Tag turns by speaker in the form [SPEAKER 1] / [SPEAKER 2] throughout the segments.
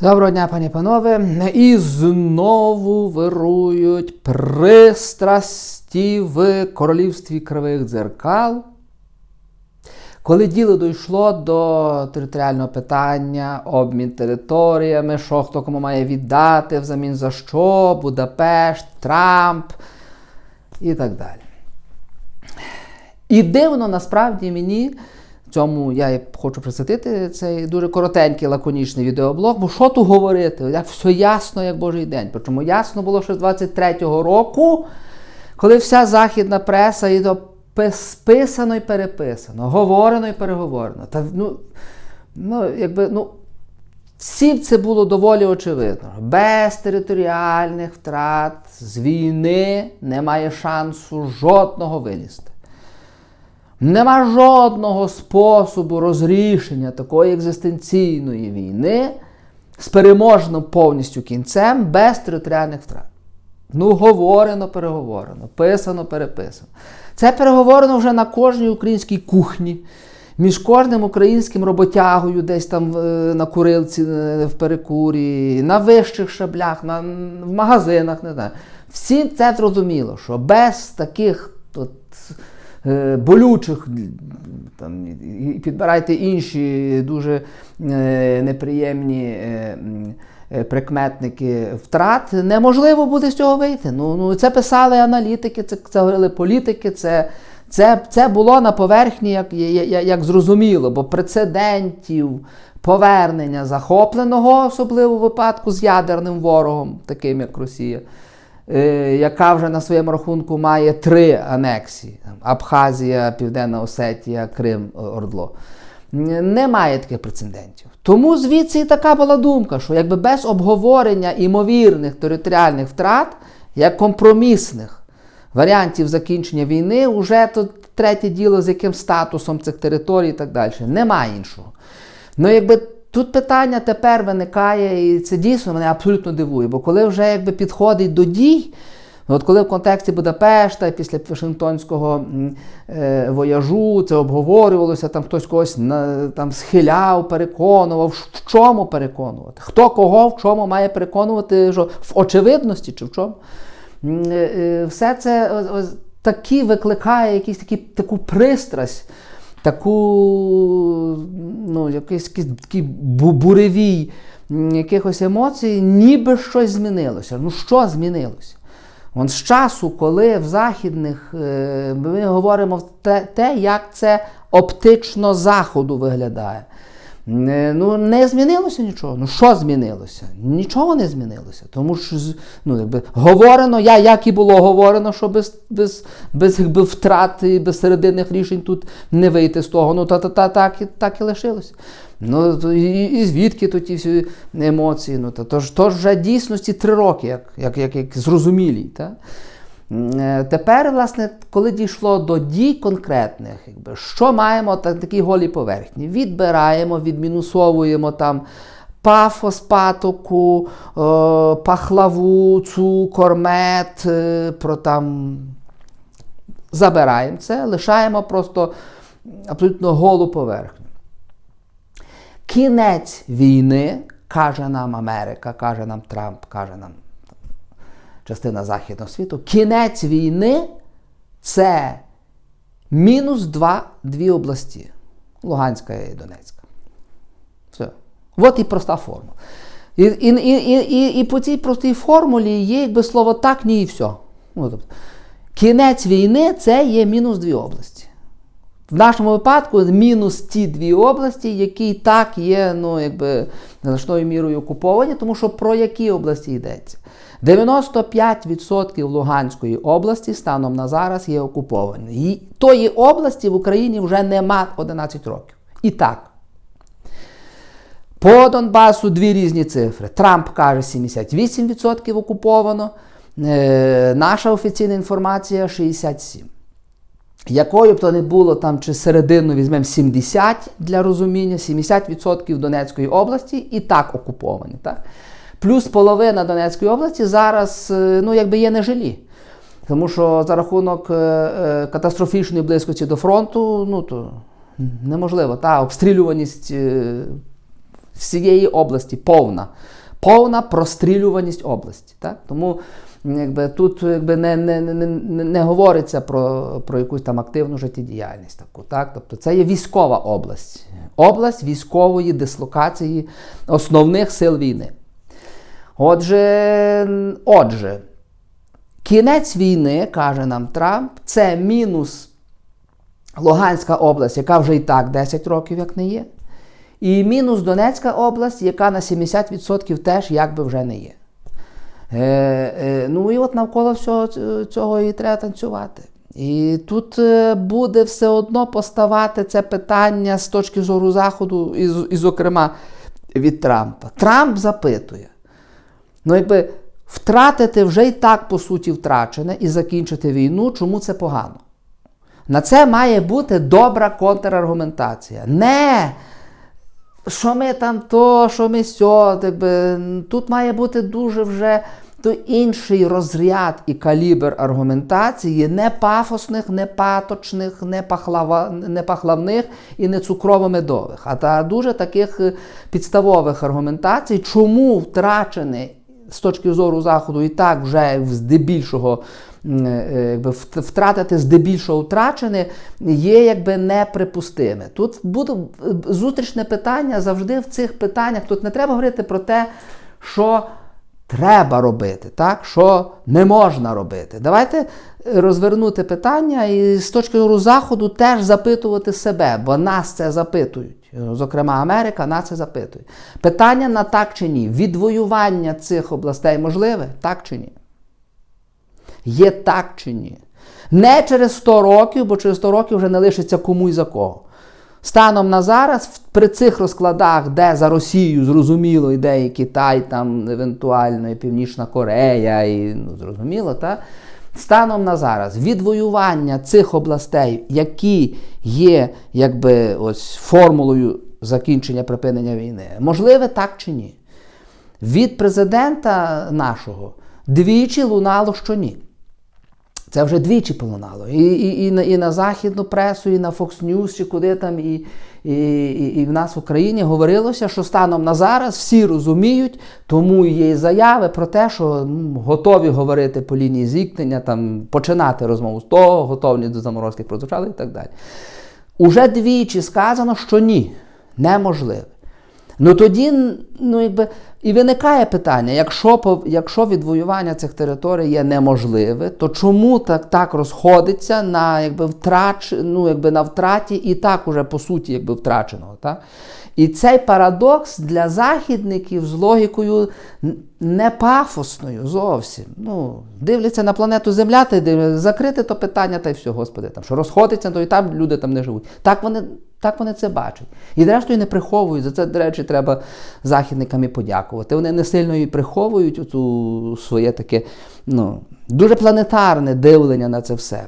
[SPEAKER 1] Доброго дня, пані панове. І знову вирують пристрасті в королівстві кривих дзеркал. Коли діло дійшло до територіального питання, обмін територіями, що хто кому має віддати, взамін за що, Будапешт, Трамп і так далі. І дивно насправді мені, цьому я і хочу присвятити цей дуже коротенький лаконічний відеоблог, бо що тут говорити? Як все ясно, як Божий день. Причому ясно було ще з 23-го року, коли вся західна преса і до списано і переписано, говорено і переговорено. Та, ну, ну, якби, ну, всім це було доволі очевидно. Без територіальних втрат з війни немає шансу жодного вилізти. Нема жодного способу розрішення такої екзистенційної війни з переможним повністю кінцем без територіальних втрат. Ну, говорено, переговорено, писано, переписано. Це переговорено вже на кожній українській кухні, між кожним українським роботягою, десь там е, на курилці е, в перекурі, на вищих шаблях, на, в магазинах, не знаю. Всім це зрозуміло, що без таких от, болючих, там, і підбирайте інші дуже неприємні. Прикметники втрат, неможливо буде з цього вийти. Ну, ну Це писали аналітики, це це говорили політики, це це, це було на поверхні, як, як, як зрозуміло, бо прецедентів повернення захопленого, особливо в випадку з ядерним ворогом, таким як Росія, е, яка вже на своєму рахунку має три анексії: Абхазія, Південна Осетія, Крим, Ордло. Немає таких прецедентів. Тому звідси і така була думка, що якби без обговорення імовірних територіальних втрат, як компромісних варіантів закінчення війни, вже тут третє діло, з яким статусом цих територій і так далі. Немає іншого. Ну, якби тут питання тепер виникає, і це дійсно мене абсолютно дивує, бо коли вже якби підходить до дій. От коли в контексті Будапешта після Вашингтонського е, вояжу це обговорювалося, там хтось когось на, там схиляв, переконував, в чому переконувати? Хто кого в чому має переконувати, що в очевидності чи в чому? Е, е, все це ось, такі викликає якісь такі, таку пристрасть, таку ну, якийсь такий буревій якихось емоцій, ніби щось змінилося. Ну що змінилося? Вон з часу, коли в західних е, ми говоримо те, те, як це оптично заходу виглядає. Ну, не змінилося нічого. Ну, що змінилося? Нічого не змінилося. Тому що ну, якби, говорено, я, як і було говорено, що без без, без якби, втрат без серединних рішень тут не вийти з того. Ну, та, та, та, так, і, так і лишилося. Ну, і, і звідки тут ті всі емоції? Ну, та, тож, тож вже дійсності три роки, як як, як, як зрозумілі. Та? Е, тепер, власне, коли дійшло до дій конкретних, якби, що маємо так, такі голі поверхні? Відбираємо, відмінусовуємо там пафос, патоку, пахлаву, цукор, мед, е, про там забираємо це, лишаємо просто абсолютно голу поверхню. Кінець війни, каже нам Америка, каже нам Трамп, каже нам частина Західного світу. Кінець війни це мінус два, дві області. Луганська і Донецька. Все. От і проста формула. І і, і, і, і по цій простій формулі є якби слово так, ні і все. Ну, тобто, Кінець війни це є мінус дві області. В нашому випадку мінус ті дві області, які так є ну, якби, значною мірою окуповані, тому що про які області йдеться. 95% Луганської області станом на зараз є окуповані. І тої області в Україні вже нема 11 років. І так. По Донбасу дві різні цифри. Трамп каже, 78% окуповано. Е, наша офіційна інформація 67%. Якою б то не було там чи середину візьмемо 70 для розуміння, 70% Донецької області і так окуповані. Так? Плюс половина Донецької області зараз е, ну, якби є нежилі. Тому що за рахунок е, е, катастрофічної близькості до фронту, ну то неможливо. Та обстрілюваність всієї області повна. Повна прострілюваність області. Так? Тому якби, тут якби, не, не, не, не, говориться про, про якусь там активну життєдіяльність. Таку, так? Тобто це є військова область. Область військової дислокації основних сил війни. Отже, отже, кінець війни, каже нам Трамп, це мінус Луганська область, яка вже і так 10 років як не є. І мінус Донецька область, яка на 70% теж якби вже не є. Е, е, ну і от навколо всього цього і треба танцювати. І тут е, буде все одно поставати це питання з точки зору Заходу, і, і зокрема, від Трампа. Трамп запитує. Ну, якби втратити вже і так, по суті, втрачене і закінчити війну, чому це погано? На це має бути добра контраргументація. Не, що ми там то, що ми сьо, тут має бути дуже вже то інший розряд і калібр аргументації, не пафосних, не паточних, не, пахлава, не пахлавних і не цукрово-медових, а та дуже таких підставових аргументацій, чому втрачений з точки зору Заходу і так вже здебільшого якби, втратити здебільшого втрачене, є якби неприпустиме. Тут буде зустрічне питання завжди в цих питаннях. Тут не треба говорити про те, що треба робити, так? що не можна робити. Давайте розвернути питання і з точки зору Заходу теж запитувати себе, бо нас це запитують. Зокрема, Америка нас це запитує. Питання на так чи ні. Відвоювання цих областей можливе, так чи ні? Є так чи ні? Не через 100 років, бо через 100 років вже не лишиться кому і за кого. Станом на зараз, при цих розкладах, де за Росію зрозуміло йде і Китай, там евентуально і Північна Корея, і ну, зрозуміло, так? Станом на зараз відвоювання цих областей, які є якби ось формулою закінчення припинення війни, можливе так чи ні? Від президента нашого двічі лунало, що ні. Це вже двічі полунало. І і, і, на, і на західну пресу, і на Fox News, чи куди там, і, і, і, і в нас в Україні говорилося, що станом на зараз всі розуміють, тому є і заяви про те, що ну, готові говорити по лінії зіткнення, там, починати розмову з того, готовні до заморозки прозвучали і так далі. Уже двічі сказано, що ні, неможливо. Ну тоді ну, якби, і виникає питання: якщо якщо відвоювання цих територій є неможливе, то чому так так розходиться на якби, втрач, ну, якби, на втраті і так уже по суті якби, втраченого? Так? І цей парадокс для західників з логікою не пафосною зовсім. Ну, Дивляться на планету Земля, та дивляться, закрити то питання, та й все, Господи, там, що розходиться, то і там люди там не живуть. Так вони так вони це бачать. І зрештою не приховують. За це, до речі, треба західникам і подякувати. Вони не сильно і приховують оцю своє таке ну, дуже планетарне дивлення на це все.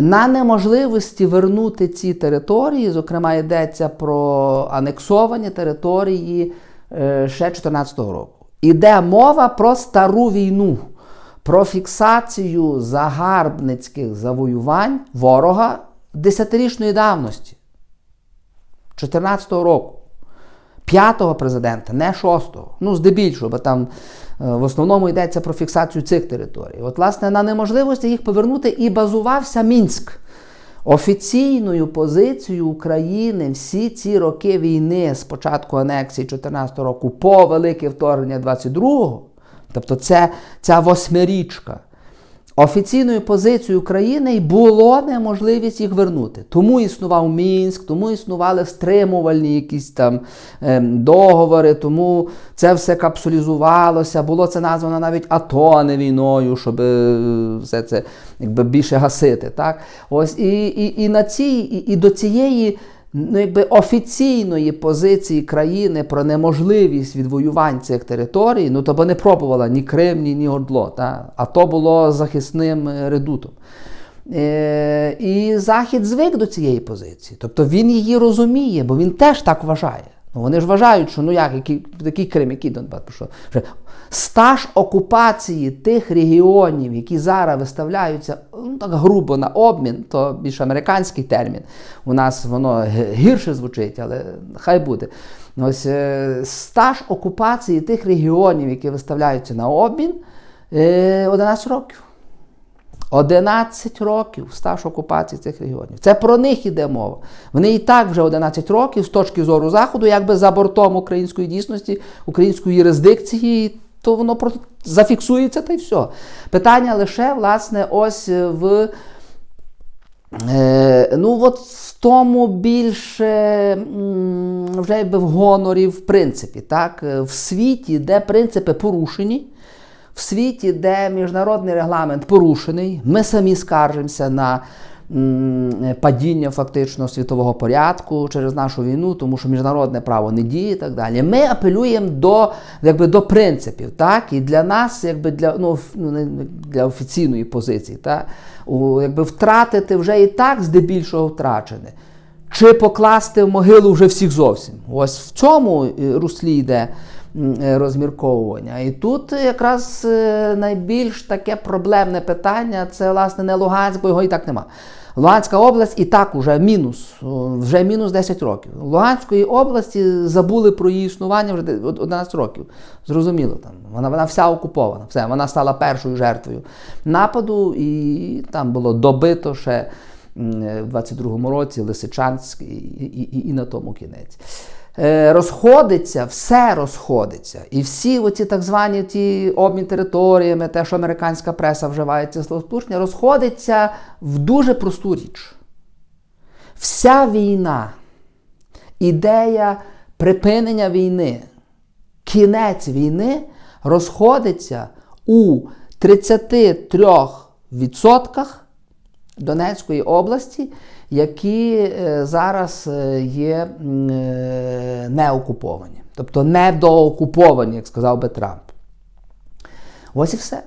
[SPEAKER 1] На неможливості вернути ці території, зокрема, йдеться про анексовані території е, ще 2014 року. Іде мова про стару війну, про фіксацію загарбницьких завоювань ворога десятирічної давності. 2014 року. П'ятого президента, не шостого. Ну, здебільшого, бо там е, в основному йдеться про фіксацію цих територій. От, власне, на неможливості їх повернути і базувався Мінськ. Офіційною позицією України всі ці роки війни з початку анексії 2014 року по велике вторгнення 22-го, тобто це ця восьмирічка, Офіційною позицією України й було неможливість їх вернути. Тому існував Мінськ, тому існували стримувальні якісь там ем, договори, тому це все капсулізувалося. Було це названо навіть АТО, не війною, щоб е, все це якби більше гасити. Так? Ось І і, і, на цій, і, і до цієї ну, якби офіційної позиції країни про неможливість відвоювань цих територій, ну тобто не пробувала ні Крим, ні ні Ордло, та? а то було захисним е, редутом. Е, І Захід звик до цієї позиції. Тобто він її розуміє, бо він теж так вважає. Ну, Вони ж вважають, що ну як, який, який Крим, який Донбас, що вже стаж окупації тих регіонів, які зараз виставляються ну, так грубо на обмін, то більш американський термін. У нас воно гірше звучить, але хай буде. Ось е, стаж окупації тих регіонів, які виставляються на обмін, е, 11 років. 11 років стаж окупації цих регіонів. Це про них іде мова. Вони і так вже 11 років з точки зору Заходу, якби за бортом української дійсності, української юрисдикції, то воно просто зафіксується та й все. Питання лише, власне, ось в. Е, ну, от в тому більше вже якби в гонорі, в принципі, так, в світі, де принципи порушені, в світі, де міжнародний регламент порушений, ми самі скаржимося на падіння фактично світового порядку через нашу війну, тому що міжнародне право не діє і так далі. Ми апелюємо до, якби, до принципів, так, і для нас, якби для, ну, ну, для офіційної позиції, так, якби втратити вже і так здебільшого втрачене. Чи покласти в могилу вже всіх зовсім? Ось в цьому е, руслі йде розмірковування. І тут якраз е, найбільш таке проблемне питання це, власне, не Луганськ, бо його і так нема. Луганська область і так уже мінус, вже мінус 10 років. Луганської області забули про її існування вже 11 років. Зрозуміло, там вона, вона вся окупована. Все, вона стала першою жертвою нападу, і там було добито ще е, в 22-му році Лисичанськ і, і, і, і на тому кінець. Е, Розходиться, все розходиться. І всі оці так звані ті обмін територіями, те, що американська преса вживає ці словосполучення, розходиться в дуже просту річ. Вся війна, ідея припинення війни, кінець війни розходиться у 33% Донецької області, які е, зараз е, є е, неокуповані, тобто недоокуповані, як сказав би Трамп. Ось і все.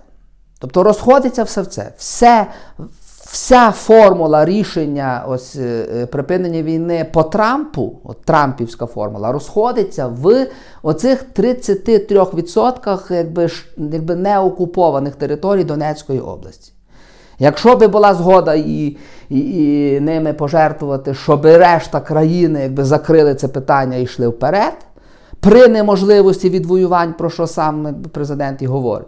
[SPEAKER 1] Тобто розходиться все в це. Все, вся формула рішення ось, припинення війни по Трампу, от Трампівська формула, розходиться в оцих 33% якби, якби неокупованих територій Донецької області. Якщо би була згода і, і, і ними пожертвувати, щоб решта країни якби закрили це питання і йшли вперед, при неможливості відвоювань, про що сам президент і говорить.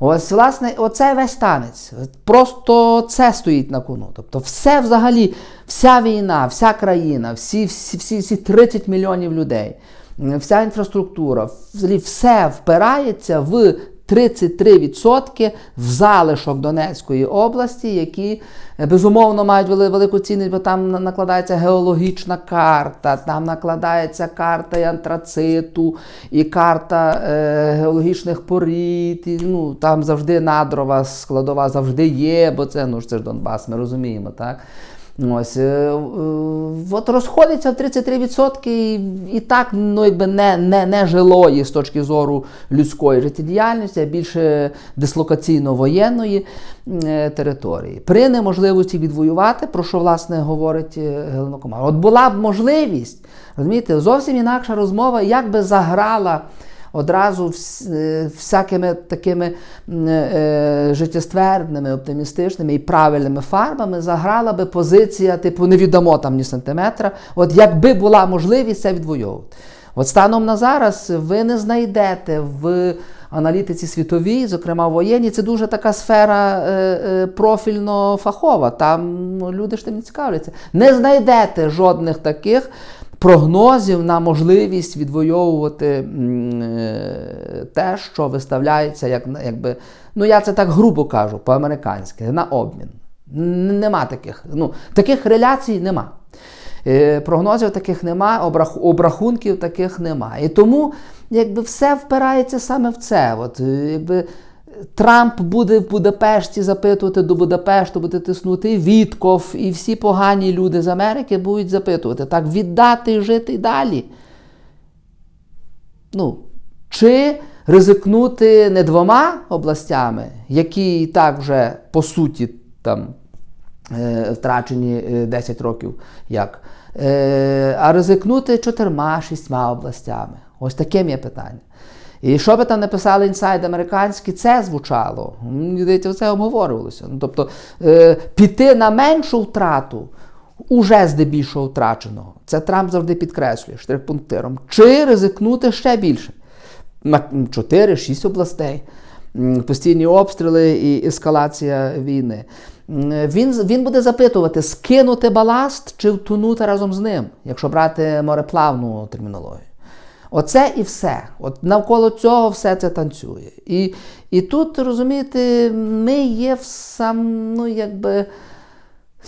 [SPEAKER 1] Ось, власне, оце весь танець. Просто це стоїть на кону. Тобто, все взагалі, вся війна, вся країна, всі, всі, всі, всі 30 мільйонів людей, вся інфраструктура, взагалі все впирається в 33% в залишок Донецької області, які е, безумовно мають велику цінність, бо там накладається геологічна карта, там накладається карта і антрациту, і карта е, геологічних порід. І, ну, там завжди надрова складова завжди є, бо це, ну, це ж Донбас, ми розуміємо, так? Ось, е, е, от розходиться в 33% і, і так ну, якби не, не, не жилої з точки зору людської життєдіяльності, а більше дислокаційно-воєнної е, території. При неможливості відвоювати, про що власне говорить е, Комар. От була б можливість, розумієте, зовсім інакша розмова, як би заграла одразу е, всякими такими е, життєствердними, оптимістичними і правильними фарбами заграла би позиція, типу, не віддамо там ні сантиметра. От якби була можливість це відвоювати. От станом на зараз ви не знайдете в аналітиці світовій, зокрема в воєнній, це дуже така сфера е, е, профільно фахова. Там ну, люди ж тим не цікавляться. Не знайдете жодних таких прогнозів на можливість відвоювати е, те, що виставляється, як, якби, ну я це так грубо кажу, по-американськи, на обмін. Нема таких. Ну, таких реляцій нема. Е, Прогнозів таких нема, обрахунків таких нема. І тому якби все впирається саме в це. От, якби, Трамп буде в Будапешті запитувати до Будапешту, буде тиснути Вітков, і всі погані люди з Америки будуть запитувати, так віддати і жити далі. Ну, чи ризикнути не двома областями, які і так вже по суті там е, втрачені е, 10 років, як, е, а ризикнути чотирма, шістьма областями. Ось таким є питання. І що би там написали інсайд американський, це звучало. Мені це обговорювалося. Ну, тобто е, піти на меншу втрату уже здебільшого втраченого. Це Трамп завжди підкреслює штрих-пунктиром. Чи ризикнути ще більше? На 4-6 областей, постійні обстріли і ескалація війни. Він, він буде запитувати, скинути баласт чи втонути разом з ним, якщо брати мореплавну термінологію. Оце і все. От навколо цього все це танцює. І, і тут, розумієте, ми є в сам, ну, якби,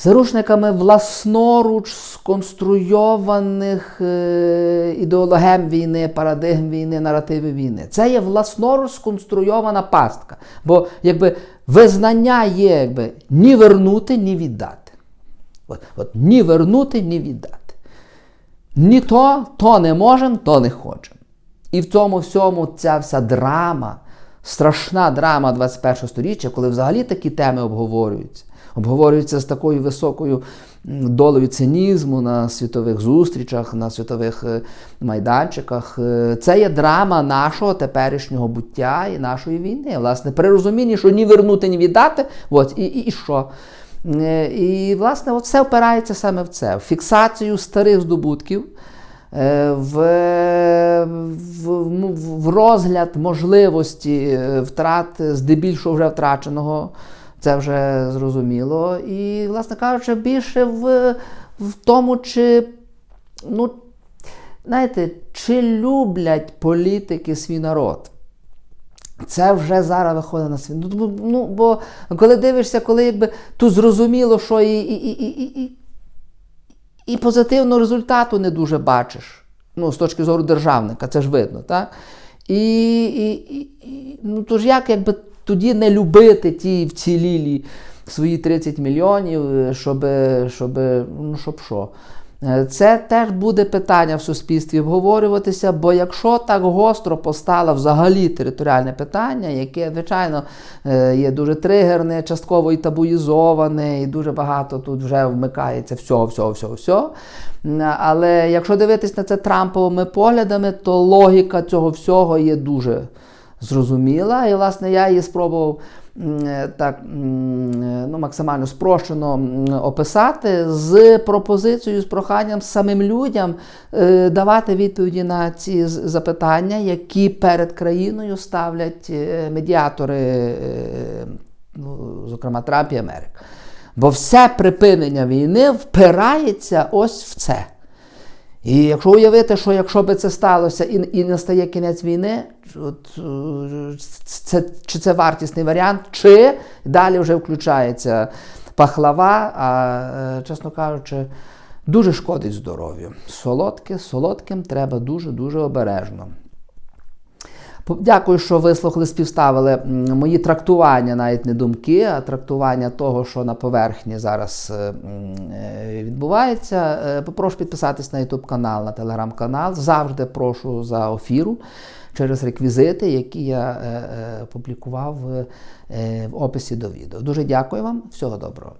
[SPEAKER 1] заручниками власноруч сконструйованих е, ідеологем війни, парадигм війни, наративів війни. Це є власноруч сконструйована пастка. Бо якби визнання є якби, ні вернути, ні віддати. От, от, ні вернути, ні віддати. Ні то, то не можемо, то не хочемо. І в цьому всьому ця вся драма, страшна драма 21 століття, коли взагалі такі теми обговорюються. Обговорюються з такою високою долею цинізму на світових зустрічах, на світових е, майданчиках. Е, Це є драма нашого теперішнього буття і нашої війни. Власне, при розумінні, що ні вернути, ні віддати, от, і, і, і що? Е, І, власне, от все впирається саме в це: в фіксацію старих здобутків, е, в, в, в розгляд можливості е, втрати здебільшого вже втраченого. Це вже зрозуміло. І, власне кажучи, більше в, в тому, чи, ну, знаєте, чи люблять політики свій народ. Це вже зараз виходить на світ. Ну, бо- ну, бо коли дивишся, коли якби тут зрозуміло, що і, і, і, і, і, позитивного результату не дуже бачиш. Ну, з точки зору державника, це ж видно, так? І, і, і, ну, то ж як якби тоді не любити ті вцілілі свої 30 мільйонів, е, щоб, щоб, ну, щоб що. Е, Це теж буде питання в суспільстві обговорюватися, бо якщо так гостро постало взагалі територіальне питання, яке, звичайно, е, є дуже тригерне, частково і табуїзоване, і дуже багато тут вже вмикається всього, всього, всього, всього. Але якщо дивитись на це Трамповими поглядами, то логіка цього всього є дуже зрозуміла. І, власне, я її спробував так е, ну, максимально спрощено описати з пропозицією, з проханням самим людям е, давати відповіді на ці запитання, які перед країною ставлять е, медіатори, е, ну, зокрема Трамп і Америка. Бо все припинення війни впирається ось в це. І якщо уявити, що якщо би це сталося і, і настає кінець війни, от, е, це, чи це вартісний варіант, чи далі вже включається пахлава, а, е, чесно кажучи, дуже шкодить здоров'ю. Солодке, солодким треба дуже-дуже обережно. Дякую, що вислухали, співставили мої трактування, навіть не думки, а трактування того, що на поверхні зараз е, е, відбувається. Е, Попрошу підписатись на YouTube канал, на телеграм канал. Завжди прошу за ефіру через реквізити, які я публікував е, в описі до відео. Дуже дякую вам, всього доброго.